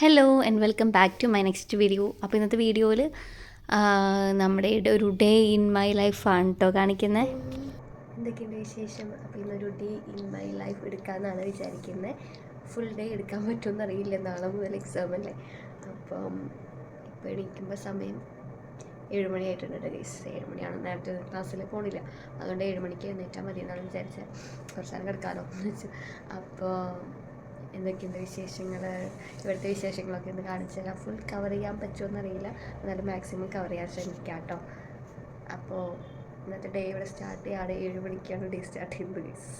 Hello and welcome back to my next video അപ്പോൾ ഇന്നത്തെ വീഡിയോയിൽ നമ്മുടെ ഒരു ഡേ ഇൻ മൈ ലൈഫാണ് കേട്ടോ കാണിക്കുന്നത് എന്തൊക്കെയുണ്ട് വിശേഷം? അപ്പോൾ ഇന്നൊരു ഡേ ഇൻ മൈ ലൈഫ് എടുക്കാമെന്നാണ് വിചാരിക്കുന്നത് ഫുൾ ഡേ എടുക്കാൻ പറ്റുമെന്ന് അറിയില്ല. നാളെ മുതൽ എക്സാം അല്ലേ? അപ്പം ഇപ്പോൾ എണീക്കുമ്പോൾ സമയം ഏഴുമണിയായിട്ടുണ്ട് കേട്ടോ ഗൈസ് ഏഴുമണിയാണ് നേരത്തെ ക്ലാസ്സിൽ പോണില്ല. അതുകൊണ്ട് ഏഴുമണിക്ക് എഴുന്നേറ്റാൽ മതി എന്നാണ് വിചാരിച്ചത് കുറച്ച് നേരം കിടക്കാമല്ലോ എന്ന് അപ്പോൾ എന്തൊക്കെയുണ്ട് വിശേഷങ്ങൾ ഇവിടുത്തെ വിശേഷങ്ങളൊക്കെ ഒന്ന് കാണിച്ചു തരാം. ഫുൾ കവർ ചെയ്യാൻ പറ്റുമെന്നറിയില്ല എന്നാലും മാക്സിമം കവർ ചെയ്യാൻ ശ്രമിക്കാം കേട്ടോ. അപ്പോൾ ഇന്നത്തെ ഡേ ഇവിടെ സ്റ്റാർട്ട് ചെയ്യാതെ ഏഴ് മണിക്കാണ് ഡേ സ്റ്റാർട്ട് ചെയ്യുന്നത് ഗൈസ്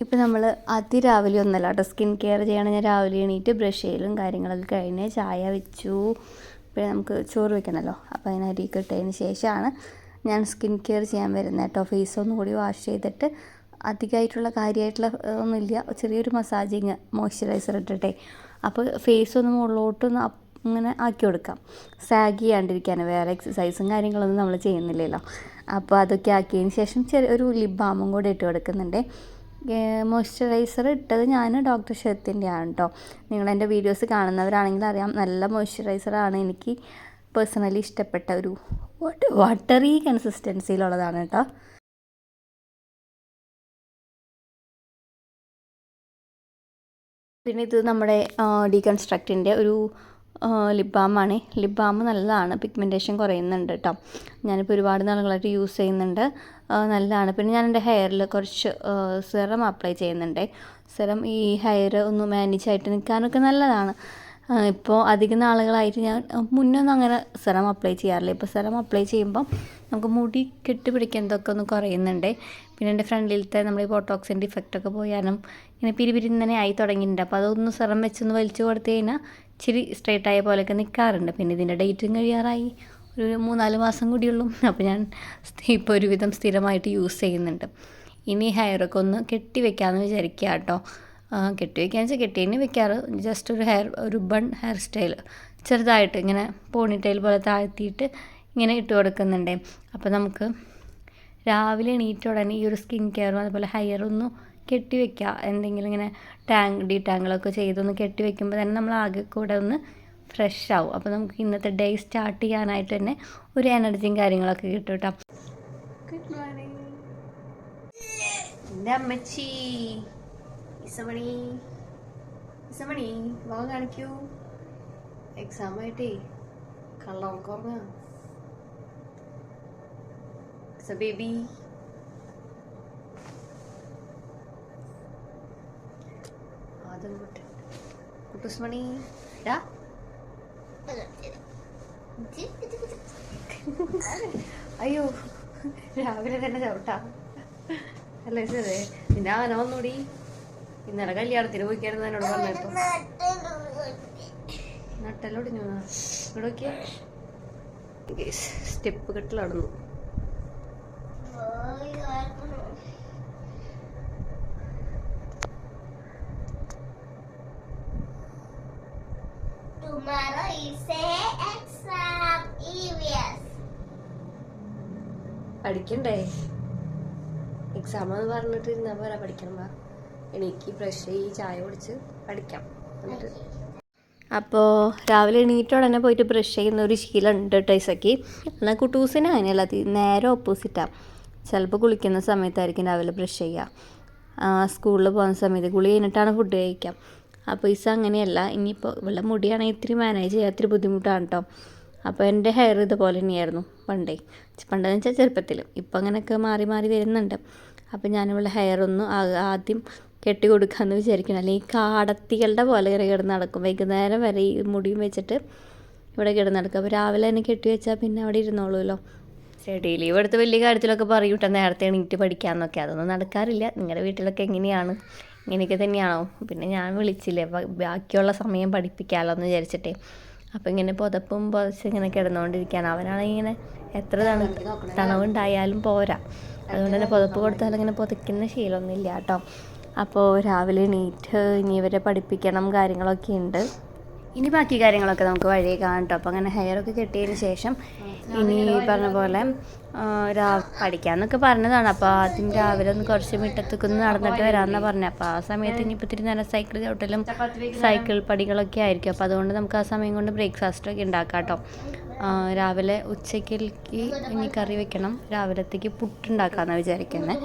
ഇപ്പം നമ്മൾ അതിരാവിലെ ഒന്നല്ല കേട്ടോ സ്കിൻ കെയർ ചെയ്യണം ഞാൻ രാവിലെ എണീറ്റ് ബ്രഷ് ചെയ്യലും കാര്യങ്ങളൊക്കെ കഴിഞ്ഞ് ചായ വെച്ചു. പിന്നെ നമുക്ക് ചോറ് വെക്കണമല്ലോ അപ്പോൾ അതിന് കിട്ടിയതിന് ശേഷമാണ് ഞാൻ സ്കിൻ കെയർ ചെയ്യാൻ വരുന്നത് കേട്ടോ. ഫേസ് ഒന്നുകൂടി വാഷ് ചെയ്തിട്ട് അധികമായിട്ടുള്ള കാര്യമായിട്ടുള്ള ഒന്നുമില്ല. ചെറിയൊരു മസാജിങ് മോയ്സ്ചറൈസർ ഇട്ടിട്ടെ. അപ്പോൾ ഫേസ് ഒന്ന് മുകളിലോട്ടൊന്ന് ഇങ്ങനെ ആക്കി കൊടുക്കാം. സാഗ് ചെയ്യാണ്ടിരിക്കാൻ വേറെ എക്സസൈസും കാര്യങ്ങളൊന്നും നമ്മൾ ചെയ്യുന്നില്ലല്ലോ. അപ്പോൾ അതൊക്കെ ആക്കിയതിന് ശേഷം ചെറിയ ഒരു ലിപ് ബാമും കൂടെ ഇട്ട് കൊടുക്കുന്നുണ്ട്. മോയ്സ്ചറൈസർ ഇട്ടത് ഞാൻ ഡോക്ടർ ഷെത്തിന്റെ ആണ് കേട്ടോ നിങ്ങൾ എന്റെ വീഡിയോസ് കാണുന്നവരാണെങ്കിൽ അറിയാം നല്ല മോയ്സ്ചറൈസറാണ് എനിക്ക് പേഴ്സണലി ഇഷ്ടപ്പെട്ട ഒരു വാട്ടറി കൺസിസ്റ്റൻസിയിലുള്ളതാണ് കേട്ടോ പിന്നെ ഇത് നമ്മുടെ ഡീകൺസ്ട്രക്റ്റിന്റെ ഒരു ലിപ് ബാമാണ് ലിപ് ബാം നല്ലതാണ്. പിഗ്മെന്റേഷൻ കുറയുന്നുണ്ട് കേട്ടോ ഞാനിപ്പോൾ ഒരുപാട് നാളുകളായിട്ട് യൂസ് ചെയ്യുന്നുണ്ട്. നല്ലതാണ്. പിന്നെ ഞാൻ എന്റെ ഹെയറിൽ കുറച്ച് സിറം അപ്ലൈ ചെയ്യുന്നുണ്ട്. സിറം ഈ ഹെയർ ഒന്ന് മാനേജ് ആയിട്ട് നിൽക്കാനൊക്കെ നല്ലതാണ്. ഇപ്പോൾ അധികം നാളുകളായിട്ട് ഞാൻ മുന്നേ ഒന്നും അങ്ങനെ സിറം അപ്ലൈ ചെയ്യാറില്ല. ഇപ്പോൾ സിറം അപ്ലൈ ചെയ്യുമ്പം നമുക്ക് മുടി കെട്ടിപ്പിടിക്കുന്നതൊക്കെ ഒന്ന് കുറയുന്നുണ്ട്. പിന്നെ എന്റെ ഫ്രണ്ടിലത്തെ നമ്മൾ ഈ ബോട്ടോക്സിന്റെ ഇഫക്റ്റ് ഒക്കെ പോയാലും ഇങ്ങനെ പിരിപിരിന്നനെ ആയി തുടങ്ങിയിട്ടുണ്ട്. അപ്പോൾ അതൊന്ന് സിറം വെച്ചൊന്ന് വലിച്ചു കൊടുത്തു കഴിഞ്ഞാൽ ഇച്ചിരി സ്ട്രൈറ്റ് ആയ പോലെയൊക്കെ നിൽക്കാറുണ്ട്. പിന്നെ ഇതിന്റെ ഡേറ്റും കഴിയാറായി. ഒരു മൂന്നാൽ മാസം കൂടിയുള്ളൂ അപ്പോൾ ഞാൻ ഇപ്പോൾ ഒരുവിധം സ്ഥിരമായിട്ട് യൂസ് ചെയ്യുന്നുണ്ട്. ഇനി ഹെയറൊക്കെ ഒന്ന് കെട്ടി വെക്കാമെന്ന് വിചാരിക്കുക കേട്ടോ. കെട്ടി വെക്കാന്ന് വെച്ചാൽ കെട്ടിയതിന് വെക്കാറ്. ജസ്റ്റ് ഒരു ഹെയർ ഒരു ബൺ ഹെയർ സ്റ്റൈൽ. ചെറുതായിട്ട് ഇങ്ങനെ പോണിറ്റൈൽ പോലെ താഴ്ത്തിയിട്ട് ഇങ്ങനെ ഇട്ട് കൊടുക്കുന്നുണ്ട്. അപ്പോൾ നമുക്ക് രാവിലെ എണീറ്റ ഉടനെ ഈ ഒരു സ്കിൻ കെയറും അതുപോലെ ഹെയർ ഒന്ന് കെട്ടി എന്തെങ്കിലും ഇങ്ങനെ ടാങ് ഡി ടാങ്കിളൊക്കെ ചെയ്തൊന്ന് കെട്ടി വെക്കുമ്പോൾ തന്നെ നമ്മൾ ആകെ കൂടെ ഒന്ന് ഫ്രഷ് ആവും. അപ്പോൾ നമുക്ക് ഇന്നത്തെ ഡേ സ്റ്റാർട്ട് ചെയ്യാനായിട്ട് തന്നെ ഒരു എനർജിയും കാര്യങ്ങളൊക്കെ കിട്ടും കേട്ടോ. ഗുഡ് മോർണിംഗ് എന്റെ അമ്മച്ചി. ഇസമണി. ഇസമണി വാ കാണിക്കൂ. എക്സാം ആയിട്ടേ. കള്ളം ഇസ a baby. കുട്ടി കുട്ടുസ്മണി. അയ്യോ രാവിലെ തന്നെ ചവിട്ടാ. അല്ലേ സാറേ പിന്നെ ആന വന്നൂടി ഇന്നലെ കല്യാണത്തിന് പോയിക്കായിരുന്നു എന്നോട് പറഞ്ഞപ്പോ. നട്ടെല്ലോടിഞ്ഞു ഇവിടെ സ്റ്റെപ്പ് കെട്ടിൽ പഠിക്കണ്ടേ? എക്സാം എന്ന് പറഞ്ഞിട്ട് ഇരുന്നാ പോരാ പഠിക്കണം എനിക്ക് ഫ്രഷ് ഈ ചായ കുടിച്ച് പഠിക്കാം. എന്നിട്ട് അപ്പോൾ രാവിലെ എണീറ്റ ഉടനെ പോയിട്ട് ബ്രഷ് ചെയ്യുന്ന ഒരു ശീലം ഉണ്ട് ടൈസക്ക് എന്നാൽ കുട്ടൂസിന് അങ്ങനെയല്ല നേരെ ഓപ്പോസിറ്റാണ് ചിലപ്പോൾ കുളിക്കുന്ന സമയത്തായിരിക്കും രാവിലെ ബ്രഷ് ചെയ്യുക സ്കൂളിൽ പോകുന്ന സമയത്ത് കുളി കഴിഞ്ഞിട്ടാണ് ഫുഡ് കഴിക്കാം. അപ്പോൾ ഇസ അങ്ങനെയല്ല ഇനിയിപ്പോൾ ഇവിടെ മുടിയാണെങ്കിൽ ഇത്തിരി മാനേജ് ചെയ്യാൻ ഇത്തിരി ബുദ്ധിമുട്ടാണ് കേട്ടോ അപ്പോൾ എന്റെ ഹെയർ ഇതുപോലെ തന്നെയായിരുന്നു പണ്ടേ. പണ്ടെന്ന് വെച്ചാൽ ചെറുപ്പത്തിൽ ഇപ്പം അങ്ങനെയൊക്കെ മാറി മാറി വരുന്നുണ്ട്. അപ്പോൾ ഞാനിവിടെ ഹെയർ ഒന്ന് ആദ്യം കെട്ടി കൊടുക്കാമെന്ന് വിചാരിക്കണം അല്ലെങ്കിൽ കാടത്തികളുടെ പോലെ ഇങ്ങനെ കിടന്ന് നടക്കും. വൈകുന്നേരം വരെ ഈ മുടിയും വെച്ചിട്ട് ഇവിടെ കിടന്ന് നടക്കും. അപ്പോൾ രാവിലെ തന്നെ കെട്ടി വെച്ചാൽ പിന്നെ അവിടെ ഇരുന്നോളൂല്ലോ. സ്റ്റഡി ലീവ് എടുത്ത് വലിയ കാര്യത്തിലൊക്കെ പറയും കേട്ടോ. നേരത്തെ എണീറ്റ് പഠിക്കാമെന്നൊക്കെ അതൊന്നും നടക്കാറില്ല. നിങ്ങളുടെ വീട്ടിലൊക്കെ എങ്ങനെയാണ്? ഇങ്ങനെയൊക്കെ തന്നെയാണോ? പിന്നെ ഞാൻ വിളിച്ചില്ലേ ബാക്കിയുള്ള സമയം പഠിപ്പിക്കാമല്ലോ എന്ന് വിചാരിച്ചിട്ടേ. അപ്പോൾ ഇങ്ങനെ പുതപ്പും പുതച്ച് ഇങ്ങനെ കിടന്നുകൊണ്ടിരിക്കുകയാണ്. അവനാണെങ്കിൽ ഇങ്ങനെ എത്ര തണു തണവുണ്ടായാലും പോരാ. അതുകൊണ്ട് തന്നെ പുതപ്പ് കൊടുത്താൽ ഇങ്ങനെ പുതയ്ക്കുന്ന ശീലമൊന്നുമില്ല കേട്ടോ. അപ്പോൾ രാവിലെ എണീറ്റ് ഇനി ഇവരെ പഠിപ്പിക്കണം കാര്യങ്ങളൊക്കെ ഉണ്ട്. ഇനി ബാക്കി കാര്യങ്ങളൊക്കെ നമുക്ക് വഴിയെ കാണാം കേട്ടോ അപ്പോൾ അങ്ങനെ ഹെയറൊക്കെ കെട്ടിയതിന് ശേഷം ഇനി പറഞ്ഞ പോലെ രാ പഠിക്കാമെന്നൊക്കെ പറഞ്ഞതാണ്. അപ്പോൾ ആദ്യം രാവിലെ ഒന്ന് കുറച്ച് മുറ്റത്തേക്ക് ഒന്ന് നടന്നിട്ട് വരാമെന്നാണ് പറഞ്ഞത് അപ്പോൾ ആ സമയത്ത് ഇനിയിപ്പോൾ ഇത്തിരി നേരം സൈക്കിൾ ചവിട്ടലും സൈക്കിൾ പടികളൊക്കെ ആയിരിക്കും. അപ്പോൾ അതുകൊണ്ട് നമുക്ക് ആ സമയം കൊണ്ട് ബ്രേക്ക്ഫാസ്റ്റൊക്കെ ഉണ്ടാക്കാം കേട്ടോ രാവിലെ ഉച്ചയ്ക്ക് ഇനി കറി വെക്കണം. രാവിലത്തേക്ക് പുട്ടുണ്ടാക്കാമെന്നാണ് വിചാരിക്കുന്നത്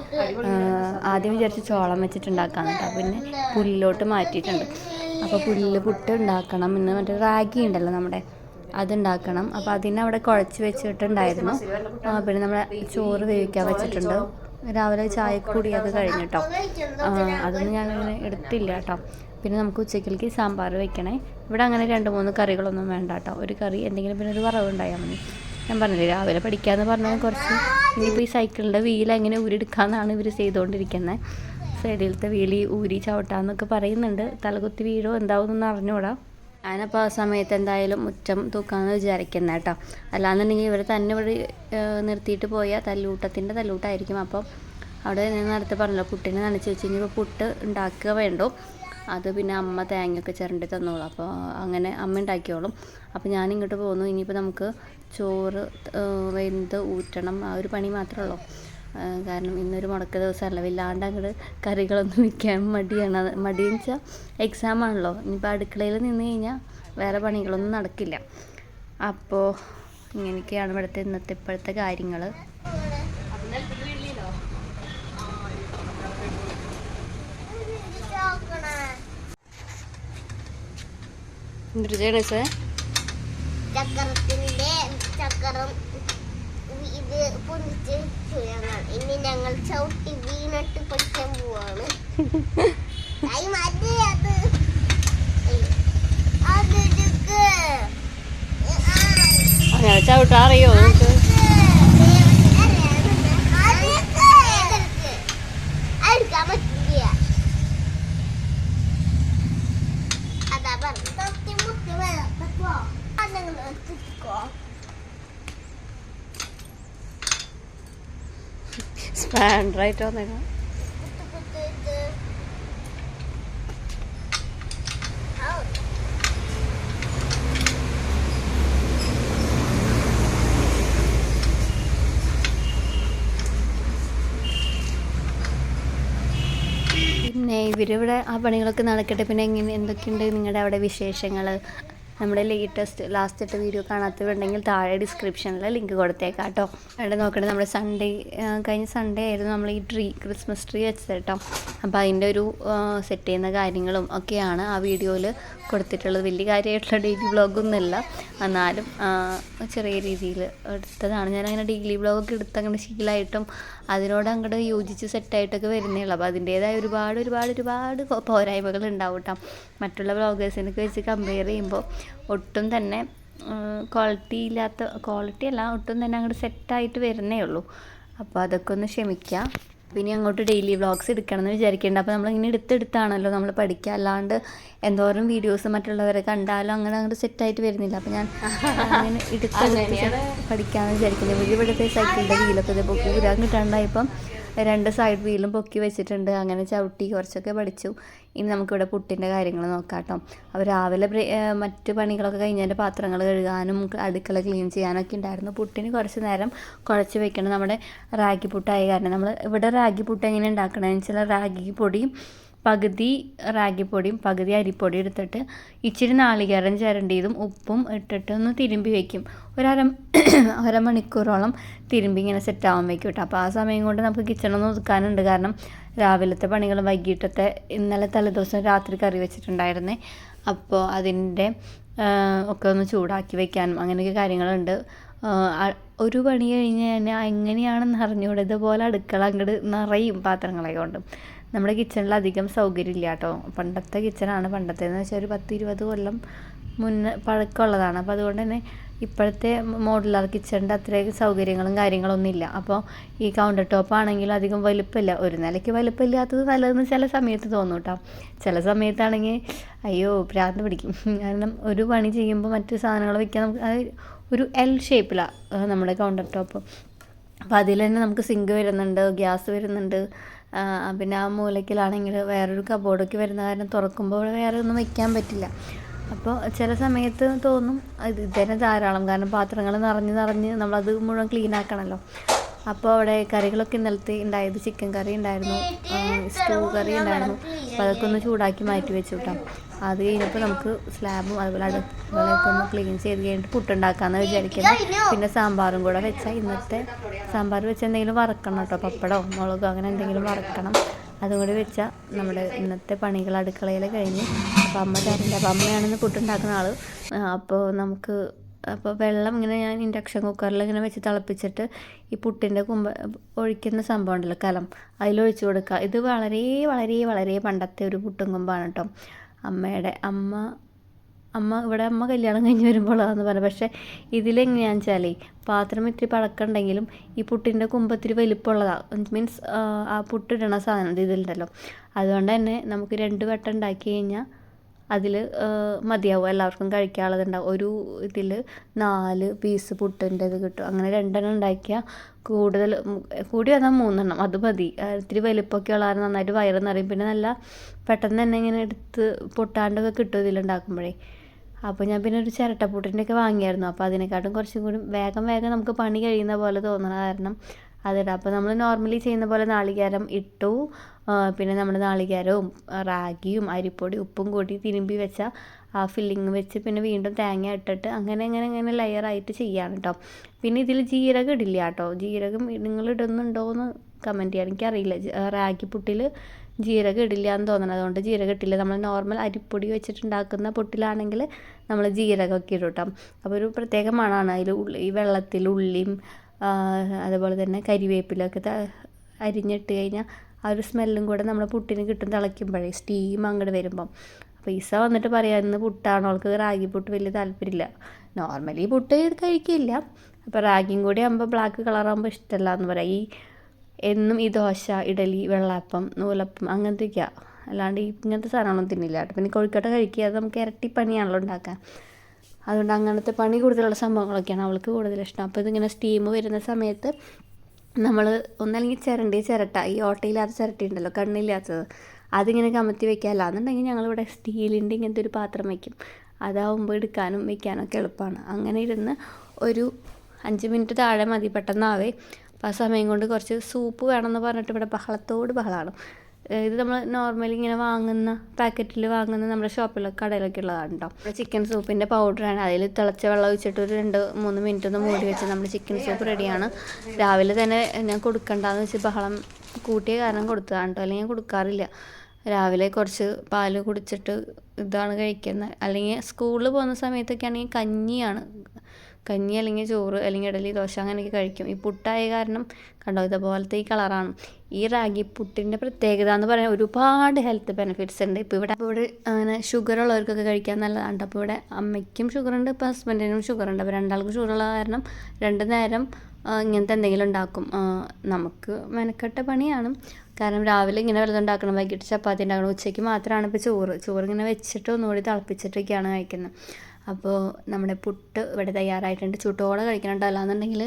ആദ്യം വിചാരിച്ച് ചോളം വെച്ചിട്ടുണ്ടാക്കാമെന്ന് കേട്ടോ പിന്നെ പുല്ലിലോട്ട് മാറ്റിയിട്ടുണ്ട്. അപ്പോൾ പുല്ല് പുട്ട് ഉണ്ടാക്കണം. ഇന്ന് മറ്റേ റാഗി ഉണ്ടല്ലോ നമ്മുടെ അതുണ്ടാക്കണം. അപ്പോൾ അതിനെ അവിടെ കുഴച്ച് വെച്ചിട്ടുണ്ടായിരുന്നു. പിന്നെ നമ്മൾ ചോറ് വേവിക്കാൻ വെച്ചിട്ടുണ്ട്. രാവിലെ ചായ കൂടിയൊക്കെ കഴിഞ്ഞു കേട്ടോ ആ, അതൊന്നും ഞാനങ്ങനെ എടുത്തില്ല കേട്ടോ പിന്നെ നമുക്ക് ഉച്ചക്കലേക്ക് സാമ്പാർ വെക്കണേ. ഇവിടെ അങ്ങനെ രണ്ട് മൂന്ന് കറികളൊന്നും വേണ്ട കേട്ടോ ഒരു കറി എന്തെങ്കിലും പിന്നെ ഒരു വറവ് ഉണ്ടായാൽ മതി. ഞാൻ പറഞ്ഞില്ലേ രാവിലെ പഠിക്കാമെന്ന് പറഞ്ഞാൽ കുറച്ച് ഇനിയിപ്പോൾ ഈ സൈക്കിളിന്റെ വീൽ എങ്ങനെ ഊരിയെടുക്കാമെന്നാണ് ഇവർ ചെയ്തുകൊണ്ടിരിക്കുന്നത് സൈഡിലത്തെ വീലി ഊരി ചവിട്ടാന്നൊക്കെ പറയുന്നുണ്ട്. തലകുത്തി വീഴോ എന്താവുമെന്നൊന്നും അറിഞ്ഞൂടാ. ഞാനപ്പോൾ ആ സമയത്ത് എന്തായാലും മുറ്റം തൂക്കാമെന്ന് വിചാരിക്കുന്നത് കേട്ടോ. അല്ലാന്നുണ്ടെങ്കിൽ ഇവർ തന്നെ ഇവിടെ നിർത്തിയിട്ട് പോയാൽ തല്ലൂട്ടത്തിന്റെ തല്ലൂട്ടായിരിക്കും. അപ്പം അവിടെ ഞാൻ നേരത്തെ പറഞ്ഞല്ലോ പുട്ടിനെ നനച്ച് വെച്ച് കഴിഞ്ഞപ്പോൾ പുട്ട് ഉണ്ടാക്കുക വേണ്ടു. അത് പിന്നെ അമ്മ തേങ്ങയൊക്കെ ചിരണ്ടി തന്നോളും. അപ്പോൾ അങ്ങനെ അമ്മ ഉണ്ടാക്കിയോളും അപ്പോൾ ഞാൻ ഇങ്ങോട്ട് പോകുന്നു ഇനിയിപ്പോൾ നമുക്ക് ചോറ് വെന്ത് ഊറ്റണം. ആ ഒരു പണി മാത്രമേ ഉള്ളൂ. കാരണം ഇന്നൊരു മുടക്ക ദിവസമല്ല. വല്ലാണ്ട് അങ്ങോട്ട് കറികളൊന്നും വയ്ക്കാൻ മടിയാണ്. അത് മടിയെന്ന് വെച്ചാൽ എക്സാം ആണല്ലോ. ഇനിയിപ്പോൾ അടുക്കളയിൽ നിന്ന് കഴിഞ്ഞാൽ വേറെ പണികളൊന്നും നടക്കില്ല. അപ്പോൾ ഇങ്ങനെയൊക്കെയാണ് ഇവിടുത്തെ ഇന്നത്തെ ഇപ്പോഴത്തെ കാര്യങ്ങൾ എന്തൊരു ചെയ്യണേ സാർ ചക്രത്തിന്റെ ചക്രം. ഇത് ചുഴങ്ങാണ് ഇനി ഞങ്ങൾ ചവിട്ടി വീണിട്ട് പൊടിക്കാൻ പോവാണ്. അങ്ങനെ ചവിട്ടാ അറിയോ നമുക്ക് എടുക്കാൻ പറ്റില്ല അതാ പറഞ്ഞു തൊട്ടി മുട്ടി വെള്ളപ്പോ അതങ്ങൾ എത്തിക്കോ സ്പാൻഡറായിട്ട് വന്നേക്കാം പിന്നെ ഇവരിവിടെ ആ പണികളൊക്കെ നടക്കട്ടെ. പിന്നെ എങ്ങനെ എന്തൊക്കെയുണ്ട് നിങ്ങളുടെ അവിടെ വിശേഷങ്ങൾ നമ്മുടെ ലേറ്റസ്റ്റ് ലാസ്റ്റ് ഇട്ട വീഡിയോ കാണാത്തവരുണ്ടെങ്കിൽ താഴെ ഡിസ്ക്രിപ്ഷനിൽ ലിങ്ക് കൊടുത്തേക്കാം കേട്ടോ അവിടെ നോക്കണേ നമ്മുടെ സൺഡേ കഴിഞ്ഞ സൺഡേ ആയിരുന്നു നമ്മൾ ഈ ട്രീ ക്രിസ്മസ് ട്രീ വെച്ചത് കേട്ടോ. അപ്പോൾ അതിന്റെ ഒരു സെറ്റ് ചെയ്യുന്ന കാര്യങ്ങളും ഒക്കെയാണ് ആ വീഡിയോയിൽ കൊടുത്തിട്ടുള്ളത്. വലിയ കാര്യമായിട്ടുള്ള ഡെയിലി വ്ളോഗൊന്നുമില്ല എന്നാലും ചെറിയ രീതിയിൽ എടുത്തതാണ്. ഞാൻ അങ്ങനെ ഡെയിലി ബ്ലോഗൊക്കെ എടുത്ത് അങ്ങനെ ശീലമായിട്ടും അതിനോട് അങ്ങോട്ട് യോജിച്ച് സെറ്റായിട്ടൊക്കെ വരുന്നേ ഉള്ളൂ. അപ്പോൾ അതിന്റേതായ ഒരുപാട് ഒരുപാട് ഒരുപാട് പോരായ്മകൾ ഉണ്ടാവും കേട്ടോ മറ്റുള്ള വ്ളോഗേഴ്സിനൊക്കെ വെച്ച് കമ്പയർ ചെയ്യുമ്പോൾ ഒട്ടും തന്നെ ക്വാളിറ്റി ഇല്ലാത്ത ക്വാളിറ്റി അല്ല ഒട്ടും തന്നെ അങ്ങോട്ട് സെറ്റായിട്ട് വരുന്നേ ഉള്ളൂ. അപ്പോൾ അതൊക്കെ ഒന്ന് ക്ഷമിക്കുക പിന്നെ അങ്ങോട്ട് ഡെയിലി വ്ളോഗ്സ് എടുക്കണം എന്ന് വിചാരിക്കേണ്ട. അപ്പോൾ നമ്മളിങ്ങനെ എടുത്തെടുത്താണല്ലോ നമ്മൾ പഠിക്കുക. അല്ലാണ്ട് എന്തോരം വീഡിയോസ് മറ്റുള്ളവരെ കണ്ടാലും അങ്ങനെ അങ്ങോട്ട് സെറ്റായിട്ട് വരുന്നില്ല. അപ്പോൾ ഞാൻ അങ്ങനെ എടുത്തെടുത്ത് പഠിക്കാമെന്ന് വിചാരിക്കുന്നത് ഇവിടെ ഇവിടുത്തെ സൈക്കിളിന്റെ വീലൊക്കെ ഇതേ പൊക്കി ഊരാൻ കിട്ടാണ്ടായപ്പം രണ്ട് സൈഡ് വീലും പൊക്കി വെച്ചിട്ടുണ്ട്. അങ്ങനെ ചവിട്ടി കുറച്ചൊക്കെ പഠിച്ചു. ഇനി നമുക്കിവിടെ പുട്ടിന്റെ കാര്യങ്ങൾ നോക്കാം കേട്ടോ അപ്പോൾ രാവിലെ മറ്റ് പണികളൊക്കെ കഴിഞ്ഞതിന്റെ പാത്രങ്ങൾ കഴുകാനും അടുക്കള ക്ലീൻ ചെയ്യാനൊക്കെ ഉണ്ടായിരുന്നു. പുട്ടിന് കുറച്ച് നേരം കുഴച്ച് വെക്കണം. നമ്മുടെ റാഗി പുട്ടായ കാരണം. നമ്മൾ ഇവിടെ റാഗി പുട്ട് എങ്ങനെ ഉണ്ടാക്കണമെന്ന് വെച്ചാൽ റാഗി പൊടിയും പകുതി റാഗിപ്പൊടിയും പകുതി അരിപ്പൊടി എടുത്തിട്ട് ഇച്ചിരി നാളികേരം ചിരണ്ടിയതും ഉപ്പും ഇട്ടിട്ട് ഒന്ന് തിരുമ്പി വയ്ക്കും ഒരര അരമണിക്കൂറോളം തിരുമ്പി ഇങ്ങനെ സെറ്റ് ആവാൻ വെക്കും കേട്ടോ. അപ്പോൾ ആ സമയം കൊണ്ട് നമുക്ക് കിച്ചണൊന്ന് ഒതുക്കാനുണ്ട്. കാരണം രാവിലത്തെ പണികൾ വൈകിട്ടത്തെ ഇന്നലെ തലേദിവസം രാത്രി കറി വെച്ചിട്ടുണ്ടായിരുന്നേ. അപ്പോൾ അതിന്റെ ഒക്കെ ഒന്ന് ചൂടാക്കി വെക്കാനും അങ്ങനെയൊക്കെ കാര്യങ്ങളുണ്ട്. ഒരു പണി കഴിഞ്ഞ് കഴിഞ്ഞാൽ എങ്ങനെയാണെന്ന് അറിഞ്ഞുകൂടെ ഇതുപോലെ അടുക്കള അങ്ങോട്ട് നിറയും പാത്രങ്ങളെ കൊണ്ട് നമ്മുടെ കിച്ചണിൽ അധികം സൗകര്യം ഇല്ല കേട്ടോ പണ്ടത്തെ കിച്ചണാണ് പണ്ടത്തേന്ന് വെച്ചാൽ ഒരു പത്ത് ഇരുപത് കൊല്ലം മുന്നേ പഴക്കമുള്ളതാണ്. അപ്പോൾ അതുകൊണ്ട് തന്നെ ഇപ്പോഴത്തെ മോഡുലാർ കിച്ചണിന്റെ അത്രയും സൗകര്യങ്ങളും കാര്യങ്ങളൊന്നും ഇല്ല. അപ്പോൾ ഈ കൗണ്ടർ ടോപ്പ് ആണെങ്കിലും അധികം വലുപ്പമില്ല. ഒരു നിലയ്ക്ക് വലുപ്പമില്ലാത്തത് നല്ലതെന്ന് ചില സമയത്ത് തോന്നും കേട്ടോ ചില സമയത്താണെങ്കിൽ അയ്യോ ഭ്രാന്ത് പിടിക്കും. കാരണം ഒരു പണി ചെയ്യുമ്പോൾ മറ്റു സാധനങ്ങൾ വയ്ക്കാൻ നമുക്ക് അത് ഒരു എൽ ഷേപ്പിലാണ് നമ്മുടെ കൗണ്ടർ ടോപ്പ് അപ്പോൾ അതിൽ തന്നെ നമുക്ക് സിങ്ക് വരുന്നുണ്ട് ഗ്യാസ് വരുന്നുണ്ട്. പിന്നെ ആ മൂലക്കിലാണെങ്കിൽ വേറൊരു കബോർഡൊക്കെ വരുന്ന കാരണം തുറക്കുമ്പോൾ വേറെ ഒന്നും വെക്കാൻ പറ്റില്ല. അപ്പോൾ ചില സമയത്ത് തോന്നും ഇത് തന്നെ ധാരാളം. കാരണം പാത്രങ്ങൾ നിറഞ്ഞ് നിറഞ്ഞ് നമ്മളത് മുഴുവൻ ക്ലീൻ ആക്കണമല്ലോ അപ്പോൾ അവിടെ കറികളൊക്കെ ഇന്നലത്തെ ഉണ്ടായത് ചിക്കൻ കറി ഉണ്ടായിരുന്നു സ്റ്റൂ കറി ഉണ്ടായിരുന്നു. അപ്പോൾ അതൊക്കെ ഒന്ന് ചൂടാക്കി മാറ്റി വെച്ചു കേട്ടോ അത് കഴിഞ്ഞപ്പോൾ നമുക്ക് സ്ലാബും അതുപോലെ അടുക്കളയൊക്കെ ഒന്ന് ക്ലീൻ ചെയ്ത് കഴിഞ്ഞിട്ട് പുട്ടുണ്ടാക്കാമെന്ന് വിചാരിക്കുന്നു. പിന്നെ സാമ്പാറും കൂടെ വെച്ചാൽ ഇന്നത്തെ സാമ്പാർ വെച്ച് എന്തെങ്കിലും വറക്കണം കേട്ടോ പപ്പടോ മുളകോ അങ്ങനെ എന്തെങ്കിലും വറക്കണം. അതും കൂടി വെച്ചാൽ നമ്മുടെ ഇന്നത്തെ പണികൾ അടുക്കളയിൽ കഴിഞ്ഞ്. അപ്പം അമ്മ തരില്ല അപ്പം അമ്മയാണെന്ന് പുട്ടുണ്ടാക്കുന്ന ആൾ അപ്പോൾ നമുക്ക് അപ്പോൾ വെള്ളം ഇങ്ങനെ ഞാൻ ഇൻഡക്ഷൻ കുക്കറിൽ ഇങ്ങനെ വെച്ച് തിളപ്പിച്ചിട്ട് ഈ പുട്ടിന്റെ കുമ്പ ഒഴിക്കുന്ന സംഭവം ഉണ്ടല്ലോ കലം അതിലൊഴിച്ചു കൊടുക്കുക. ഇത് വളരെ വളരെ വളരെ പണ്ടത്തെ ഒരു പുട്ടും കുമ്പാണ് കേട്ടോ അമ്മയുടെ അമ്മ അമ്മ ഇവിടെ അമ്മ കല്യാണം കഴിഞ്ഞ് വരുമ്പോഴാണെന്ന് പറഞ്ഞു. പക്ഷേ ഇതിലെങ്ങനെയാണെന്ന് വെച്ചാൽ പാത്രം ഇത്തിരി പഴക്കമുണ്ടെങ്കിലും ഈ പുട്ടിന്റെ കുമ്പത്തിരി വലിപ്പമുള്ളതാണ് മീൻസ് ആ പുട്ടിടണ സാധനം ഇത് ഇതിലുണ്ടല്ലോ. അതുകൊണ്ട് തന്നെ നമുക്ക് രണ്ട് വട്ടം ഉണ്ടാക്കി കഴിഞ്ഞാൽ അതിൽ മതിയാവും. എല്ലാവർക്കും കഴിക്കാനുള്ളതുണ്ടാവും ഒരു ഇതിൽ നാല് പീസ് പുട്ടിന്റെ ഇത് കിട്ടും. അങ്ങനെ രണ്ടെണ്ണം ഉണ്ടാക്കിയാൽ കൂടുതൽ കൂടി വന്നാൽ മൂന്നെണ്ണം. അത് മതി. ഇത്തിരി വലിപ്പമൊക്കെ ഉള്ള നന്നായിട്ട് വയറ് നിറയും. പിന്നെ നല്ല പെട്ടെന്ന് തന്നെ ഇങ്ങനെ എടുത്ത് പൊട്ടാണ്ടൊക്കെ കിട്ടും ഇതിലുണ്ടാക്കുമ്പോഴേ അപ്പോൾ ഞാൻ പിന്നെ ഒരു ചിരട്ടപ്പൂട്ടിന്റെ ഒക്കെ വാങ്ങിയായിരുന്നു. അപ്പോൾ അതിനെക്കാട്ടും കുറച്ചും കൂടി വേഗം വേഗം നമുക്ക് പണി കഴിയുന്ന പോലെ തോന്നണ കാരണം അതിടാം അപ്പോൾ നമ്മൾ നോർമലി ചെയ്യുന്ന പോലെ നാളികേരം ഇട്ടു പിന്നെ നമ്മൾ നാളികേരവും റാഗിയും അരിപ്പൊടി ഉപ്പും കൂട്ടി തിരുമ്പി വെച്ച ആ ഫില്ലിങ് വെച്ച് പിന്നെ വീണ്ടും തേങ്ങ ഇട്ടിട്ട് അങ്ങനെ അങ്ങനെ അങ്ങനെ ലെയറായിട്ട് ചെയ്യാണ് കേട്ടോ പിന്നെ ഇതിൽ ജീരകം ഇടില്ല കേട്ടോ ജീരകം നിങ്ങൾ ഇടുന്നുണ്ടോ എന്ന് കമന്റ് ചെയ്യാൻ എനിക്കറിയില്ല. റാഗി പുട്ടിൽ ജീരകം ഇടില്ല എന്ന് തോന്നണം അതുകൊണ്ട് ജീരകം ഇട്ടില്ല. നമ്മൾ നോർമൽ അരിപ്പൊടി വെച്ചിട്ടുണ്ടാക്കുന്ന പുട്ടിലാണെങ്കിൽ നമ്മൾ ജീരകമൊക്കെ ഇടും കേട്ടോ അപ്പോൾ ഒരു പ്രത്യേക മണമാണ് അതിൽ ഉള്ളി ഈ വെള്ളത്തിൽ ഉള്ളിയും അതുപോലെ തന്നെ കരിവേപ്പിലൊക്കെ അരിഞ്ഞിട്ട് കഴിഞ്ഞാൽ ആ ഒരു സ്മെല്ലും കൂടെ നമ്മുടെ പുട്ടിന് കിട്ടും തിളയ്ക്കുമ്പോഴേ. സ്റ്റീം അങ്ങോട്ട് വരുമ്പം. അപ്പോൾ ഈസ വന്നിട്ട് പറയാം ഇന്ന് പുട്ടാണ്. അവൾക്ക് റാഗി പുട്ട് വലിയ താല്പര്യമില്ല. നോർമലി പുട്ട് കഴിക്കില്ല. അപ്പോൾ റാഗിയും കൂടി ആകുമ്പോൾ ബ്ലാക്ക് കളറാകുമ്പോൾ ഇഷ്ടമല്ല എന്ന് പറയാം. ഈ എന്നും ഈ ദോശ ഇഡലി വെള്ളപ്പം നൂലപ്പം അങ്ങനത്തെയൊക്കെയാണ് അല്ലാണ്ട് ഇങ്ങനത്തെ സാധനങ്ങളൊന്നും തിന്നില്ല കേട്ടോ. പിന്നെ കോഴിക്കട്ട കഴിക്കുക നമുക്ക് ഇരട്ടി പണിയാണല്ലോ ഉണ്ടാക്കാൻ. അതുകൊണ്ട് അങ്ങനത്തെ പണി കൂടുതലുള്ള സംഭവങ്ങളൊക്കെയാണ് അവൾക്ക് കൂടുതൽ ഇഷ്ടം. അപ്പോൾ ഇതിങ്ങനെ സ്റ്റീം വരുന്ന സമയത്ത് നമ്മൾ ഒന്നല്ലെങ്കിൽ ചിരണ്ടി ചിരട്ട ഈ ഓട്ടയില്ലാത്ത ചിരട്ടിയുണ്ടല്ലോ കണ്ണില്ലാത്തത് അതിങ്ങനെ കമത്തി വെക്കാമല്ലോ എന്നുണ്ടെങ്കിൽ ഞങ്ങളിവിടെ സ്റ്റീലിന്റെ ഇങ്ങനത്തെ ഒരു പാത്രം വയ്ക്കും അതാവുമ്പോൾ എടുക്കാനും വെക്കാനും ഒക്കെ എളുപ്പമാണ്. അങ്ങനെ ഇരുന്ന് ഒരു അഞ്ച് മിനിറ്റ് താഴെ മതി പെട്ടെന്നാവേ. അപ്പോൾ ആ സമയം കൊണ്ട് കുറച്ച് സൂപ്പ് വേണമെന്ന് പറഞ്ഞിട്ട് ഇവിടെ ബഹളത്തോട് ബഹളമാണ് ഇത് നമ്മൾ നോർമലി ഇങ്ങനെ വാങ്ങുന്ന പാക്കറ്റിൽ വാങ്ങുന്ന നമ്മുടെ ഷോപ്പിലൊക്കെ കടയിലൊക്കെ ഉള്ളതാണ് കേട്ടോ ചിക്കൻ സൂപ്പിന്റെ പൗഡറാണ് അതിൽ തിളച്ച വെള്ളം ഒഴിച്ചിട്ട് ഒരു രണ്ട് മൂന്ന് മിനിറ്റ് ഒന്ന് മൂടി വെച്ച് നമ്മൾ ചിക്കൻ സൂപ്പ് റെഡിയാണ് രാവിലെ തന്നെ ഞാൻ കൊടുക്കണ്ടെന്ന് വെച്ച് ബഹളം കൂട്ടിയ കാരണം കൊടുത്തതാണ് കേട്ടോ അല്ലെങ്കിൽ ഞാൻ കൊടുക്കാറില്ല. രാവിലെ കുറച്ച് പാൽ കുടിച്ചിട്ട് ഇതാണ് കഴിക്കുന്നത് അല്ലെങ്കിൽ സ്കൂളിൽ പോകുന്ന സമയത്തൊക്കെ ആണെങ്കിൽ കഞ്ഞിയാണ് കഞ്ഞി അല്ലെങ്കിൽ ചോറ് അല്ലെങ്കിൽ ഇഡലി ദോശ അങ്ങനെയൊക്കെ കഴിക്കും. ഈ പുട്ടായ കാരണം കണ്ടോ? ഇതുപോലത്തെ ഈ കളറാണ് ഈ റാഗി പുട്ടിന്റെ പ്രത്യേകത എന്ന് പറയാൻ ഒരുപാട് ഹെൽത്ത് ബെനിഫിറ്റ്സ് ഉണ്ട്. ഇപ്പോൾ ഇവിടെ ഇവിടെ അങ്ങനെ ഷുഗർ ഉള്ളവർക്കൊക്കെ കഴിക്കാൻ നല്ലതാണ്. അപ്പോൾ ഇവിടെ അമ്മയ്ക്കും ഷുഗർ ഉണ്ട് ഇപ്പോൾ ഹസ്ബൻഡിനും ഷുഗർ ഉണ്ട്. അപ്പോൾ രണ്ടാൾക്കും ഷുഗർ ഉള്ള കാരണം രണ്ട് നേരം ഇങ്ങനത്തെ എന്തെങ്കിലും ഉണ്ടാക്കും. നമുക്ക് മെനക്കെട്ട പണിയാണ്. കാരണം രാവിലെ ഇങ്ങനെ വല്ലതും ഉണ്ടാക്കണം വൈകിട്ട് ചപ്പാത്തി ഉണ്ടാക്കണം ഉച്ചയ്ക്ക് മാത്രമാണ് ഇപ്പോൾ ചോറ്. ചോറ് ഇങ്ങനെ വെച്ചിട്ട് ഒന്നുകൂടി തിളപ്പിച്ചിട്ടൊക്കെയാണ് കഴിക്കുന്നത് അപ്പോൾ നമ്മുടെ പുട്ട് ഇവിടെ തയ്യാറായിട്ടുണ്ട്. ചുട്ടോടെ കഴിക്കണുണ്ട് അല്ലാന്നുണ്ടെങ്കിൽ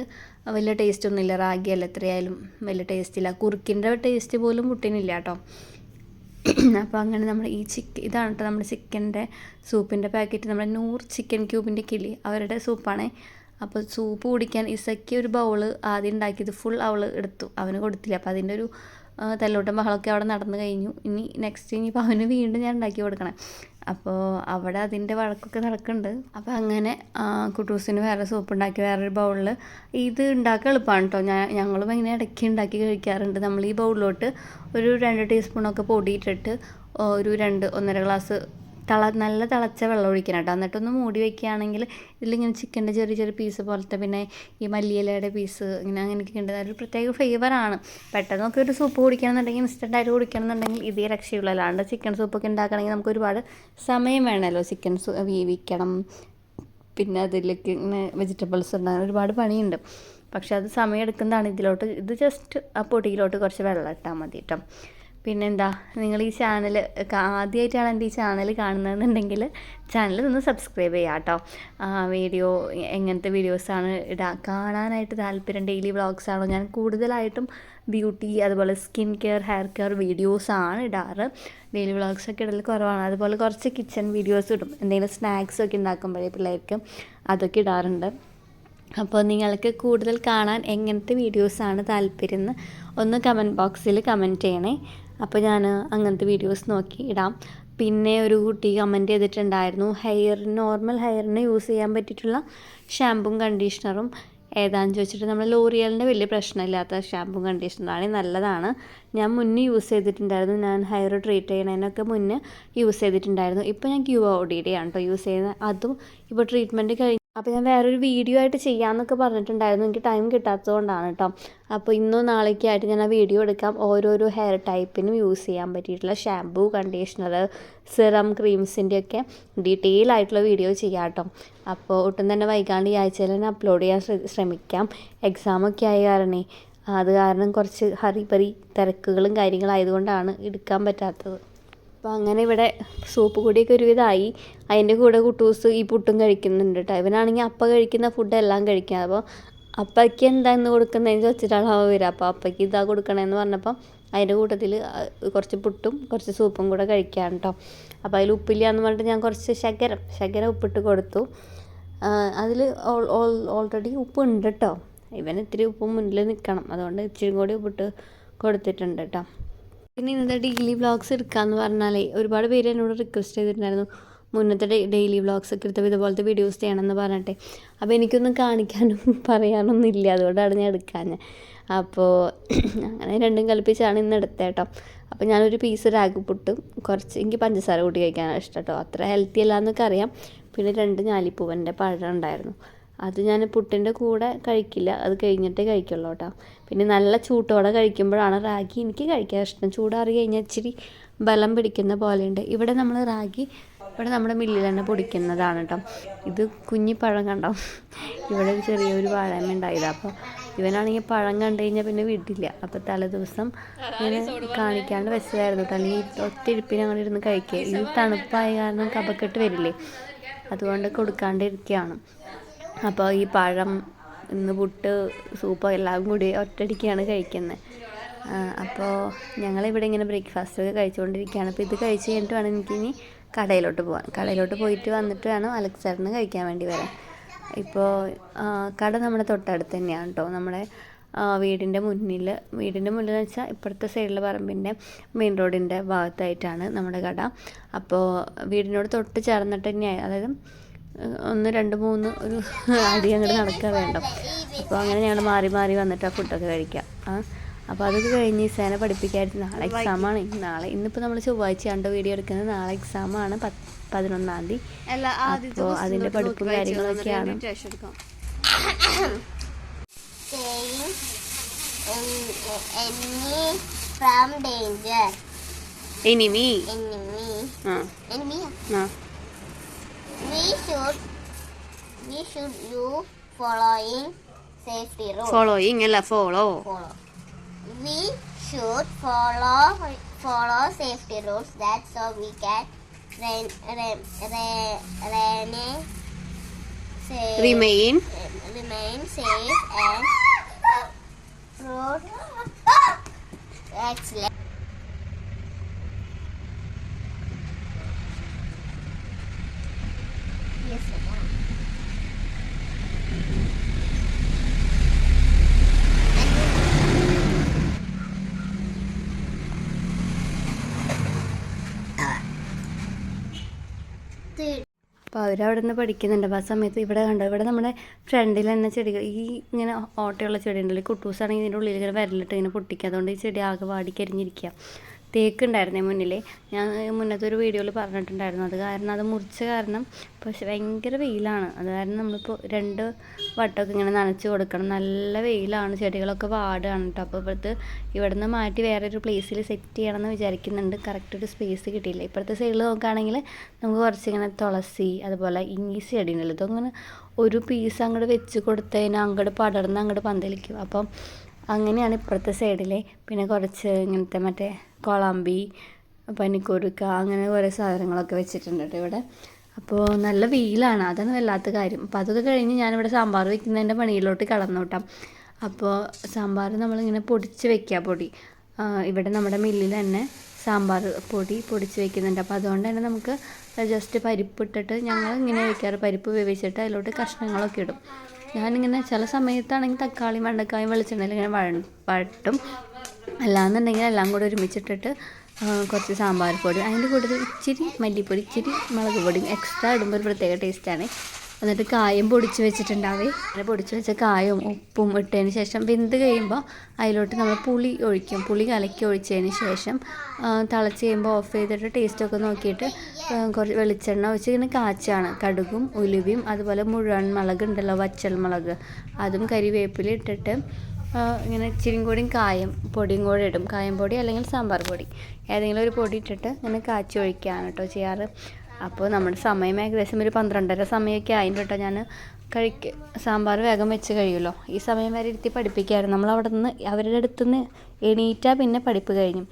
വലിയ ടേസ്റ്റ് ഒന്നുമില്ല റാഗിയല്ല എത്രയായാലും വലിയ ടേസ്റ്റ് ഇല്ല. കുറുക്കിന്റെ ടേസ്റ്റ് പോലും പുട്ടിനില്ല കേട്ടോ. അപ്പോൾ അങ്ങനെ നമ്മൾ ഈ ചിക്കൻ ഇതാണ് കേട്ടോ നമ്മുടെ ചിക്കന്റെ സൂപ്പിന്റെ പാക്കറ്റ് നമ്മുടെ നൂറ് ചിക്കൻ ക്യൂബിന്റെ കിളി. അവരുടെ സൂപ്പാണേ. അപ്പോൾ സൂപ്പ് കുടിക്കാൻ ഇസയ്ക്ക് ഒരു ബൗൾ ആദ്യം ഉണ്ടാക്കിയത് ഫുൾ അവൾ എടുത്തു. അവന് കൊടുത്തില്ല. അപ്പോൾ അതിന്റെ ഒരു തലോട്ടം ബഹളമൊക്കെ അവിടെ നടന്നു കഴിഞ്ഞു. ഇനി നെക്സ്റ്റ് ഇനിയിപ്പോൾ അവന് വീണ്ടും ഞാൻ ഉണ്ടാക്കി കൊടുക്കണം. അപ്പോൾ അവിടെ അതിന്റെ വഴക്കൊക്കെ നടക്കുന്നുണ്ട്. അപ്പോൾ അങ്ങനെ കുട്ടൂസിന് വേറെ സൂപ്പ് ഉണ്ടാക്കി വേറൊരു ബൗളിൽ ഇത് ഉണ്ടാക്കാൻ എളുപ്പമാണ് കേട്ടോ ഞാൻ ഞങ്ങളും ഇങ്ങനെ ഇടയ്ക്ക് ഉണ്ടാക്കി കഴിക്കാറുണ്ട്. നമ്മൾ ഈ ബൗളിലോട്ട് ഒരു രണ്ട് ടീസ്പൂണൊക്കെ പൊടിയിട്ടിട്ട് ഒരു രണ്ട് ഒന്നര ഗ്ലാസ് തള നല്ല തിളച്ച വെള്ളം ഒഴിക്കണം കേട്ടോ. എന്നിട്ടൊന്ന് മൂടി വെക്കുകയാണെങ്കിൽ ഇതിലിങ്ങനെ ചിക്കന്റെ ചെറിയ ചെറിയ പീസ് പോലത്തെ പിന്നെ ഈ മല്ലിയിലയുടെ പീസ് ഇങ്ങനെ അങ്ങനെയൊക്കെ ഉണ്ട്. അതൊരു പ്രത്യേക ഫ്ലേവറാണ് പെട്ടെന്ന് ഒരു സൂപ്പ് കുടിക്കണമെന്നുണ്ടെങ്കിൽ ഇൻസ്റ്റന്റ് ആയിട്ട് കുടിക്കണമെന്നുണ്ടെങ്കിൽ ഇതേ രക്ഷയുള്ളൂ. അല്ലാണ്ട് ചിക്കൻ സൂപ്പൊക്കെ ഉണ്ടാക്കണമെങ്കിൽ നമുക്ക് ഒരുപാട് സമയം വേണമല്ലോ ചിക്കൻ വേവിക്കണം. പിന്നെ അതിലേക്ക് ഇങ്ങനെ വെജിറ്റബിൾസ് ഉണ്ടാകാൻ ഒരുപാട് പണിയുണ്ട്. പക്ഷെ അത് സമയം എടുക്കുന്നതാണ്. ഇതിലോട്ട് ഇത് ജസ്റ്റ് ആ പൊടിയിലോട്ട് കുറച്ച് വെള്ളം ഇട്ടാൽ മതി കേട്ടോ. പിന്നെന്താ നിങ്ങൾ ഈ ചാനൽ ആദ്യമായിട്ടാണ് എന്റെ ഈ ചാനൽ കാണുന്നതെന്നുണ്ടെങ്കിൽ ചാനൽ ഒന്ന് സബ്സ്ക്രൈബ് ചെയ്യാം കേട്ടോ. വീഡിയോ എങ്ങനത്തെ വീഡിയോസാണ് ഇടാ കാണാനായിട്ട് താല്പര്യം ഡെയിലി വ്ളോഗ്സ് ആണോ? ഞാൻ കൂടുതലായിട്ടും ബ്യൂട്ടി അതുപോലെ സ്കിൻ കെയർ ഹെയർ കെയർ വീഡിയോസാണ് ഇടാറ്. ഡെയിലി വ്ളോഗ്സൊക്കെ ഇടൽ കുറവാണ്. അതുപോലെ കുറച്ച് കിച്ചൺ വീഡിയോസ് ഇടും. എന്തെങ്കിലും സ്നാക്സൊക്കെ ഉണ്ടാക്കുമ്പോഴേ പിള്ളേർക്ക് അതൊക്കെ ഇടാറുണ്ട്. അപ്പോൾ നിങ്ങൾക്ക് കൂടുതൽ കാണാൻ എങ്ങനത്തെ വീഡിയോസാണ് താല്പര്യം എന്ന് ഒന്ന് കമന്റ് ബോക്സിൽ കമന്റ് ചെയ്യണേ. അപ്പോൾ ഞാൻ അങ്ങനത്തെ വീഡിയോസ് നോക്കി ഇടാം. പിന്നെ ഒരു കുട്ടി കമന്റ് ചെയ്തിട്ടുണ്ടായിരുന്നു ഹെയർ നോർമൽ ഹെയറിന് യൂസ് ചെയ്യാൻ പറ്റിയിട്ടുള്ള ഷാമ്പും കണ്ടീഷണറും ഏതാണെന്ന് ചോദിച്ചിട്ട് നമ്മൾ ലോറിയലിന്റെ വലിയ പ്രശ്നമില്ലാത്ത ഷാമ്പും കണ്ടീഷണറാണ് നല്ലതാണ്. ഞാൻ മുന്നേ യൂസ് ചെയ്തിട്ടുണ്ടായിരുന്നു. ഞാൻ ഹെയർ ട്രീറ്റ് ചെയ്യണതിനൊക്കെ മുന്നേ യൂസ് ചെയ്തിട്ടുണ്ടായിരുന്നു. ഇപ്പോൾ ഞാൻ ക്യൂ ഓഡിയുടെ ആണ് കേട്ടോ യൂസ് ചെയ്യുന്നത്. അതും ഇപ്പോൾ ട്രീറ്റ്മെന്റ് കഴിഞ്ഞ് അപ്പോൾ ഞാൻ വേറൊരു വീഡിയോ ആയിട്ട് ചെയ്യാമെന്നൊക്കെ പറഞ്ഞിട്ടുണ്ടായിരുന്നു. എനിക്ക് ടൈം കിട്ടാത്തതുകൊണ്ടാണ് കേട്ടോ അപ്പോൾ ഇന്നോ നാളേക്കായിട്ട് ഞാൻ ആ വീഡിയോ എടുക്കാം. ഓരോരോ ഹെയർ ടൈപ്പിനും യൂസ് ചെയ്യാൻ പറ്റിയിട്ടുള്ള ഷാമ്പൂ കണ്ടീഷണർ സിറം ക്രീംസിന്റെ ഒക്കെ ഡീറ്റെയിൽ ആയിട്ടുള്ള വീഡിയോ ചെയ്യാം കേട്ടോ അപ്പോൾ ഒട്ടും തന്നെ വൈകാണ്ട് ഈ ആഴ്ചയിൽ തന്നെ അപ്ലോഡ് ചെയ്യാൻ ശ്ര- ശ്രമിക്കാം. എക്സാമൊക്കെ ആയ കാരണേ അത് കാരണം കുറച്ച് ഹറി പറി തിരക്കുകളും കാര്യങ്ങളായതുകൊണ്ടാണ് എടുക്കാൻ പറ്റാത്തത്. അപ്പോൾ അങ്ങനെ ഇവിടെ സൂപ്പ് കൂടിയൊക്കെ ഒരുവിധമായി അതിന്റെ കൂടെ കുട്ടൂസ് ഈ പുട്ടും കഴിക്കുന്നുണ്ട് കേട്ടോ ഇവനാണെങ്കിൽ അപ്പ കഴിക്കുന്ന ഫുഡ് എല്ലാം കഴിക്കുക അപ്പോൾ അപ്പയ്ക്ക് എന്താ ഇന്ന് കൊടുക്കുന്നതെന്ന് ചോദിച്ചിട്ടാണ് അവ വരിക അപ്പോൾ അപ്പയ്ക്ക് ഇതാ കൊടുക്കണമെന്ന് പറഞ്ഞപ്പം അതിന്റെ കൂട്ടത്തിൽ കുറച്ച് പുട്ടും കുറച്ച് സൂപ്പും കൂടെ കഴിക്കാൻ കേട്ടോ അപ്പോൾ അതിൽ ഉപ്പില്ല എന്ന് പറഞ്ഞിട്ട് ഞാൻ കുറച്ച് ശകരം ശകരം ഉപ്പിട്ട് കൊടുത്തു. അതിൽ ഓൾറെഡി ഉപ്പ് ഉണ്ട് കേട്ടോ ഇവൻ ഇത്തിരി ഉപ്പ് മുന്നിൽ നിൽക്കണം അതുകൊണ്ട് ഇച്ചിരി കൂടി ഉപ്പിട്ട് കൊടുത്തിട്ടുണ്ട് കേട്ടോ പിന്നെ ഇന്നത്തെ ഡെയിലി വ്ളോഗ്സ് എടുക്കാമെന്ന് പറഞ്ഞാലേ ഒരുപാട് പേര് എന്നോട് റിക്വസ്റ്റ് ചെയ്തിട്ടുണ്ടായിരുന്നു മുന്നത്തെ ഡെയിലി വ്ളോഗ്സ് ഒക്കെ എടുത്തപ്പോൾ ഇതുപോലത്തെ വീഡിയോസ് ചെയ്യണമെന്ന് പറഞ്ഞിട്ട്. അപ്പോൾ എനിക്കൊന്നും കാണിക്കാനും പറയാനൊന്നും ഇല്ല അതുകൊണ്ടാണ് ഞാൻ എടുക്കാൻ അപ്പോൾ അങ്ങനെ രണ്ടും കൽപ്പിച്ചാണ് ഇന്ന് എടുത്തത് കേട്ടോ. അപ്പോൾ ഞാനൊരു പീസ് രാഗി പുട്ടും കുറച്ച് എനിക്ക് പഞ്ചസാര കൂട്ടി കഴിക്കാനാണ് ഇഷ്ടം കേട്ടോ. അത്ര ഹെൽത്തി അല്ല എന്നൊക്കെ അറിയാം. പിന്നെ രണ്ട് ഞാലിപ്പൂവന്റെ പഴം ഉണ്ടായിരുന്നു. അത് ഞാൻ പുട്ടിന്റെ കൂടെ കഴിക്കില്ല. അത് കഴിഞ്ഞിട്ടേ കഴിക്കുള്ളൂ കേട്ടോ. പിന്നെ നല്ല ചൂട്ടോടെ കഴിക്കുമ്പോഴാണ് റാഗി എനിക്ക് കഴിക്കാൻ ഇഷ്ടം. ചൂടാറി കഴിഞ്ഞാൽ ഇച്ചിരി ബലം പിടിക്കുന്ന പോലെയുണ്ട്. ഇവിടെ നമ്മൾ റാഗി ഇവിടെ നമ്മുടെ മില്ലിൽ തന്നെ പൊടിക്കുന്നതാണ് കേട്ടോ. ഇത് കുഞ്ഞി പഴം കണ്ടോ? ഇവിടെ ഒരു ചെറിയൊരു വാഴമ ഉണ്ടായത്. അപ്പോൾ ഇവനാണെങ്കിൽ പഴം കണ്ടു കഴിഞ്ഞാൽ പിന്നെ വിടില്ല. അപ്പോൾ തലേദിവസം ഇങ്ങനെ കാണിക്കാണ്ട് വെച്ചതായിരുന്നു. കേട്ടോ അല്ലെങ്കിൽ ഒത്തിരിപ്പിന് അങ്ങനെ ഇരുന്ന് കഴിക്കുക. ഈ തണുപ്പായ കാരണം കപക്കെട്ട് വരില്ലേ? അതുകൊണ്ട് കൊടുക്കാണ്ടിരിക്കുകയാണ്. അപ്പോൾ ഈ പഴം ഇന്ന് പുട്ട് സൂപ്പ് എല്ലാം കൂടി ഒറ്റയടിക്കാണ് കഴിക്കുന്നത്. അപ്പോൾ ഞങ്ങളിവിടെ ഇങ്ങനെ ബ്രേക്ക്ഫാസ്റ്റ് ഒക്കെ കഴിച്ചുകൊണ്ടിരിക്കുകയാണ്. അപ്പോൾ ഇത് കഴിച്ച് കഴിഞ്ഞിട്ട് വേണം എനിക്കിനി കടയിലോട്ട് പോകാൻ. കടയിലോട്ട് പോയിട്ട് വന്നിട്ട് വേണം അലക്സാറിന് കഴിക്കാൻ വേണ്ടി വരാം ഇപ്പോൾ കട നമ്മുടെ തൊട്ടടുത്ത് തന്നെയാണ് കേട്ടോ. നമ്മുടെ വീടിന്റെ മുന്നിൽ. വീടിന്റെ മുന്നിൽ എന്ന് വെച്ചാൽ ഇപ്പുറത്തെ സൈഡിലെ പറമ്പിന്റെ മെയിൻ റോഡിന്റെ ഭാഗത്തായിട്ടാണ് നമ്മുടെ കട. അപ്പോൾ വീടിനോട് തൊട്ട് ചേർന്നിട്ട് തന്നെയായി അതായത് ഒന്ന് രണ്ട് മൂന്ന് ഒരു അടി അങ്ങോട്ട് നടക്കുക വേണ്ട? അപ്പോൾ അങ്ങനെ ഞങ്ങൾ മാറി മാറി വന്നിട്ട് ആ ഫുഡൊക്കെ കഴിക്കാം. ആ അപ്പോൾ അതൊക്കെ കഴിഞ്ഞ് ഇസേനെ പഠിപ്പിക്കാമായിരുന്നു നാളെ എക്സാമാണ് നാളെ ഇന്നിപ്പോൾ നമ്മൾ ചൊവ്വാഴ്ച രണ്ടോ വീഡിയോ എടുക്കുന്നത്? നാളെ എക്സാമാണ് പത്ത് പതിനൊന്നാം തീയതി. അപ്പോൾ അതിന്റെ പഠിപ്പും കാര്യങ്ങളൊക്കെയാണ്. Staying en- enemy from danger. Enemy Enemy. Ah. We should we should you following safety rules. Following അല്ല follow follow. We should follow follow safety rules. That's so we can re, re, re, remain safe, remain remain safe and fruit excellent. അവരവിടെ നിന്ന് പഠിക്കുന്നുണ്ട്. അപ്പോൾ ആ സമയത്ത് ഇവിടെ കണ്ടോ? ഇവിടെ നമ്മുടെ ഫ്രണ്ടിൽ തന്നെ ചെടികൾ ഈ ഇങ്ങനെ ഓട്ടയുള്ള ചെടി ഉണ്ടല്ലോ കുട്ടൂസാണെങ്കിൽ ഇതിന്റെ ഉള്ളിൽ ഇങ്ങനെ വിരലിട്ട് ഇങ്ങനെ പൊട്ടിക്കുക അതുകൊണ്ട് ഈ ചെടി ആകെ വാടിക്കരിഞ്ഞിരിക്കുക തേക്ക് ഉണ്ടായിരുന്നേ മുന്നിൽ ഞാൻ മുന്നത്തെ ഒരു വീഡിയോയിൽ പറഞ്ഞിട്ടുണ്ടായിരുന്നു. അത് കാരണം അത് മുറിച്ച കാരണം പക്ഷെ ഭയങ്കര വെയിലാണ്. അത് കാരണം നമ്മളിപ്പോൾ രണ്ട് വട്ടമൊക്കെ ഇങ്ങനെ നനച്ച് കൊടുക്കണം. നല്ല വെയിലാണ്. ചെടികളൊക്കെ വാടുകയാണ് കേട്ടോ അപ്പോൾ ഇപ്പോഴത്തെ ഇവിടെ നിന്ന് മാറ്റി വേറൊരു പ്ലേസിൽ സെറ്റ് ചെയ്യണമെന്ന് വിചാരിക്കുന്നുണ്ട്. കറക്റ്റ് ഒരു സ്പേസ് കിട്ടിയില്ല. ഇപ്പോഴത്തെ സൈഡിൽ നോക്കുകയാണെങ്കിൽ നമുക്ക് കുറച്ച് ഇങ്ങനെ തുളസി അതുപോലെ ഇംഗ്ലീഷ് ചെടി ഉണ്ടല്ലോ ഇതങ്ങനെ ഒരു പീസ് അങ്ങോട്ട് വെച്ച് കൊടുത്തതിന് അങ്ങോട്ട് പടർന്ന് അങ്ങോട്ട് പന്തലിക്കും. അപ്പം അങ്ങനെയാണ് ഇപ്പുറത്തെ സൈഡിൽ പിന്നെ കുറച്ച് ഇങ്ങനത്തെ മറ്റേ കൊളാമ്പി പനിക്കൊടുക്ക അങ്ങനെ കുറേ സാധനങ്ങളൊക്കെ വെച്ചിട്ടുണ്ട് കേട്ടോ ഇവിടെ. അപ്പോൾ നല്ല വെയിലാണ് അതാണ് വല്ലാത്ത കാര്യം. അപ്പോൾ അതൊക്കെ കഴിഞ്ഞ് ഞാനിവിടെ സാമ്പാർ വെക്കുന്നതിന്റെ പണിയിലോട്ട് കടന്നു കേട്ടോ. അപ്പോൾ സാമ്പാർ നമ്മളിങ്ങനെ പൊടിച്ച് വെക്കുക പൊടി. ഇവിടെ നമ്മുടെ മില്ലിൽ തന്നെ സാമ്പാർ പൊടി പൊടിച്ച് വെക്കുന്നുണ്ട്. അപ്പോൾ അതുകൊണ്ട് തന്നെ നമുക്ക് ജസ്റ്റ് പരിപ്പ് ഇട്ടിട്ട് ഞങ്ങൾ ഇങ്ങനെ വെക്കാറ് പരിപ്പ് വേവിച്ചിട്ട് അതിലോട്ട് കഷ്ണങ്ങളൊക്കെ ഇടും. ഞാനിങ്ങനെ ചില സമയത്താണെങ്കിൽ തക്കാളിയും വെണ്ടക്കായും വെളിച്ചെണ്ണയിൽ ഇങ്ങനെ വഴ വഴട്ടും. അല്ലാന്നുണ്ടെങ്കിൽ എല്ലാം കൂടെ ഒരുമിച്ചിട്ടിട്ട് കുറച്ച് സാമ്പാർ പൊടി അതിന്റെ കൂട്ടത്തിൽ ഇച്ചിരി മല്ലിപ്പൊടി ഇച്ചിരി മുളക് പൊടിയും എക്സ്ട്രാ ഇടുമ്പോൾ ഒരു പ്രത്യേക ടേസ്റ്റാണ് എന്നിട്ട് കായം പൊടിച്ച് വെച്ചിട്ടുണ്ടാവേ. അങ്ങനെ പൊടിച്ച് വെച്ച കായവും ഉപ്പും ഇട്ടതിന് ശേഷം വെന്ത് കഴിയുമ്പോൾ അതിലോട്ട് നമ്മൾ പുളി ഒഴിക്കും. പുളി കലക്കി ഒഴിച്ചതിന് ശേഷം തിളച്ച് കഴിയുമ്പോൾ ഓഫ് ചെയ്തിട്ട് ടേസ്റ്റൊക്കെ നോക്കിയിട്ട് കുറച്ച് വെളിച്ചെണ്ണ ഒഴിച്ച് ഇങ്ങനെ കാച്ചാണ്. കടുകും ഉലുവയും അതുപോലെ മുഴുവൻ മുളക് ഉണ്ടല്ലോ വച്ചൽ മുളക് അതും കരിവേപ്പില ഇട്ടിട്ട് ഇങ്ങനെ ഇച്ചിരി കൂടിയും കായം പൊടിയും കൂടി ഇടും. കായം പൊടി അല്ലെങ്കിൽ സാമ്പാർ പൊടി. ഏതെങ്കിലും ഒരു പൊടി ഇട്ടിട്ട് ഇങ്ങനെ കാച്ചി ഒഴിക്കുകയാണ് കേട്ടോ ചെയ്യാറ്. അപ്പോൾ നമ്മുടെ സമയം ഏകദേശം ഒരു പന്ത്രണ്ടര സമയമൊക്കെ ആയിട്ട് കേട്ടോ. ഞാൻ കഴിക്ക് സാമ്പാർ വേഗം വെച്ച് കഴിയുമല്ലോ. ഈ സമയം വരെ ഇരുത്തി പഠിപ്പിക്കായിരുന്നു നമ്മൾ അവിടെ നിന്ന് അവരുടെ അടുത്ത് നിന്ന് എണീറ്റാൽ പിന്നെ പഠിപ്പ് കഴിഞ്ഞു.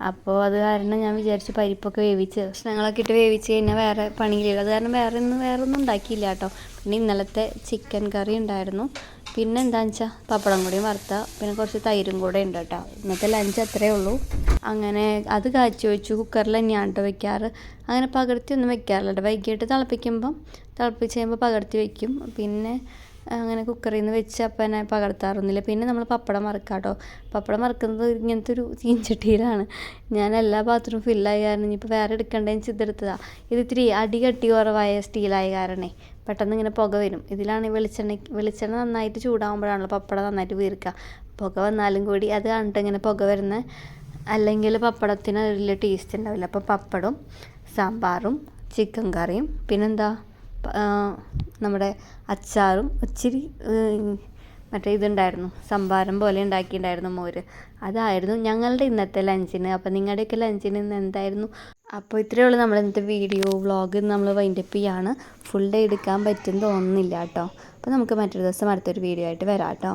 അപ്പോൾ അത് കാരണം ഞാൻ വിചാരിച്ചു പരിപ്പൊക്കെ വേവിച്ച് കഷ്ണങ്ങളൊക്കെ ഇട്ട് വേവിച്ച് കഴിഞ്ഞാൽ വേറെ പണിയില്ല അത് കാരണം വേറെ ഒന്നും വേറെ ഒന്നും ഉണ്ടാക്കിയില്ല കേട്ടോ. പിന്നെ ഇന്നലത്തെ ചിക്കൻ കറി ഉണ്ടായിരുന്നു. പിന്നെ എന്താണെന്ന് വെച്ചാൽ പപ്പടം കൂടിയും വറുത്ത പിന്നെ കുറച്ച് തൈരും കൂടെ ഉണ്ട് കേട്ടോ. ഇന്നത്തെ ലഞ്ച് അത്രേ ഉള്ളൂ. അങ്ങനെ അത് കാച്ചി വെച്ചു കുക്കറിൽ തന്നെയാണ് കേട്ടോ വെക്കാറ്. അങ്ങനെ പകർത്തി ഒന്നും വെക്കാറില്ല കേട്ടോ. വൈകിട്ട് തിളപ്പിക്കുമ്പം തിളപ്പിച്ച് കഴിയുമ്പോൾ പകർത്തി വെക്കും. പിന്നെ അങ്ങനെ കുക്കറിൽ നിന്ന് വെച്ച് അപ്പനെ പകർത്താറൊന്നുമില്ല. പിന്നെ നമ്മൾ പപ്പടം മറക്കുക കേട്ടോ പപ്പടം മറക്കുന്നത് ഇങ്ങനത്തെ ഒരു ചീഞ്ചട്ടിയിലാണ് ഞാൻ എല്ലാ പാത്രവും ഫില്ലായ കാരണം ഇനിയിപ്പോൾ വേറെ എടുക്കേണ്ടതെന്ന് ചിത്തെടുത്തതാണ് ഇത് ഇത്തിരി അടി കട്ടി കുറവായ സ്റ്റീലായ കാരണേ പെട്ടെന്ന് ഇങ്ങനെ പുക വരും. ഇതിലാണ് വെളിച്ചെണ്ണ വെളിച്ചെണ്ണ നന്നായിട്ട് ചൂടാകുമ്പോഴാണല്ലോ പപ്പടം നന്നായിട്ട് വീർക്കുക പുക വന്നാലും കൂടി അത് കണ്ടിട്ട് ഇങ്ങനെ പുക വരുന്ന. അല്ലെങ്കിൽ പപ്പടത്തിന് വലിയ ടേസ്റ്റ് ഉണ്ടാവില്ല. അപ്പോൾ പപ്പടവും സാമ്പാറും ചിക്കൻ കറിയും. പിന്നെന്താ? നമ്മുടെ അച്ചാറും ഇച്ചിരി മറ്റേ ഇതുണ്ടായിരുന്നു സംഭാരം പോലെ ഉണ്ടാക്കിയിട്ടുണ്ടായിരുന്നു മോര്. അതായിരുന്നു ഞങ്ങളുടെ ഇന്നത്തെ ലഞ്ചിന്. അപ്പോൾ നിങ്ങളുടെയൊക്കെ ലഞ്ചിന് ഇന്ന് എന്തായിരുന്നു? അപ്പോൾ ഇത്രയേ ഉള്ളൂ നമ്മൾ ഇന്നത്തെ വീഡിയോ വ്ളോഗ് നമ്മൾ വൈൻഡപ്പ് ചെയ്യാണ്. ഫുൾ ഡേ എടുക്കാൻ പറ്റും തോന്നുന്നില്ല കേട്ടോ. അപ്പോൾ നമുക്ക് മറ്റൊരു ദിവസം അടുത്തൊരു വീഡിയോ ആയിട്ട് വരാം കേട്ടോ.